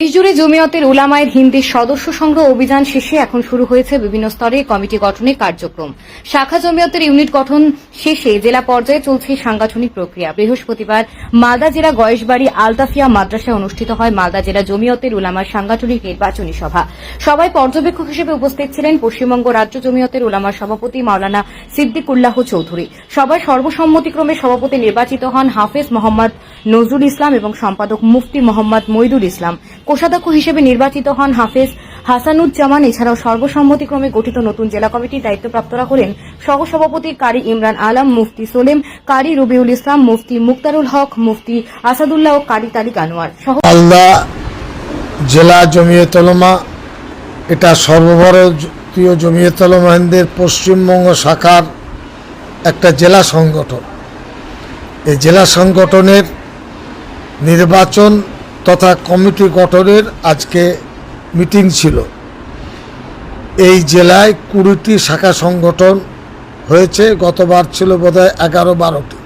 দেশজুড়ে জমিয়তের উলামায়ের হিন্দির সদস্য সংগ্রহ অভিযান শেষে এখন শুরু হয়েছে বিভিন্ন স্তরে কমিটি গঠনের কার্যক্রম। শাখা জমিয়তের ইউনিট গঠন শেষে জেলা পর্যায়ে চলছে সাংগঠনিক প্রক্রিয়া। বৃহস্পতিবার মালদা জেলা গয়েশবাড়ি আলতাফিয়া মাদ্রাসায় অনুষ্ঠিত হয় মালদা জেলা জমিয়তের উলামার সাংগঠনিক নির্বাচনী সভা। সভায় পর্যবেক্ষক হিসেবে উপস্থিত ছিলেন পশ্চিমবঙ্গ রাজ্য জমিয়তের উলামার সভাপতি মাওলানা সিদ্দিকুল্লাহ চৌধুরী। সভায় সর্বসম্মতিক্রমে সভাপতি নির্বাচিত হন হাফেজ মোহাম্মদ নজরুল ইসলাম এবং সম্পাদক মুফতি মোহাম্মদ মইদুল ইসলাম। কোষাধ্যক্ষ হিসেবে নির্বাচিত হন হাফেজ হাসানুজ্জামান। এছাড়াও সর্বসম্মতিক্রমে গঠিত নতুন জেলা কমিটির দায়িত্বপ্রাপ্তরা হলেন সহসভাপতি কারি ইমরান আলম, মুফতি সোলেম, কারি রবিউল ইসলাম, মুফতি মুক্তারুল হক, মুফতি আসাদুল্লাহ ও কারি তালিক আনোয়ার মালদা জেলা জমিয়তলমা এটা সর্বভারতীয় জমিয়তলমাহিনদের পশ্চিমবঙ্গ শাখার একটা জেলা সংগঠন। এই জেলা সংগঠনের নির্বাচন তথা কমিটি গঠনের আজকে মিটিং ছিল। এই জেলায় কুড়িটি শাখা সংগঠন হয়েছে, গতবার ছিল বোধহয় এগারো বারোটি।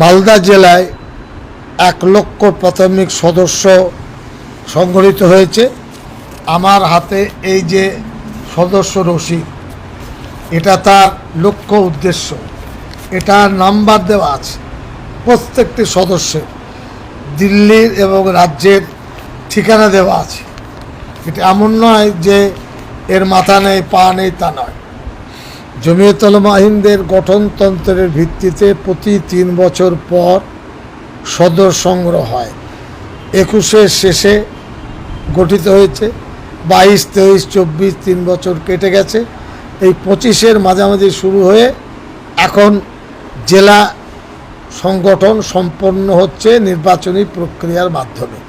মালদা জেলায় এক লক্ষ প্রাথমিক সদস্য সংগঠিত হয়েছে। আমার হাতে এই যে সদস্য রসিদ, এটা তার লক্ষ্য উদ্দেশ্য। এটা নাম্বার দেওয়া আছে প্রত্যেকটি সদস্যের। দিল্লির এবং রাজ্যের ঠিকানা দেওয়া আছে। এটা এমন নয় যে এর মাথা নেই, পা নেই, তা নয়। জমিয়তল মাহিনদের গঠনতন্ত্রের ভিত্তিতে প্রতি তিন বছর পর সদর সংগ্রহ হয়। একুশের শেষে গঠিত হয়েছে। বাইশ, তেইশ, চব্বিশ তিন বছর কেটে গেছে। এই পঁচিশের মাঝামাঝি শুরু হয়ে এখন জেলা সংগঠন সম্পন্ন হচ্ছে নির্বাচনী প্রক্রিয়ার মাধ্যমে।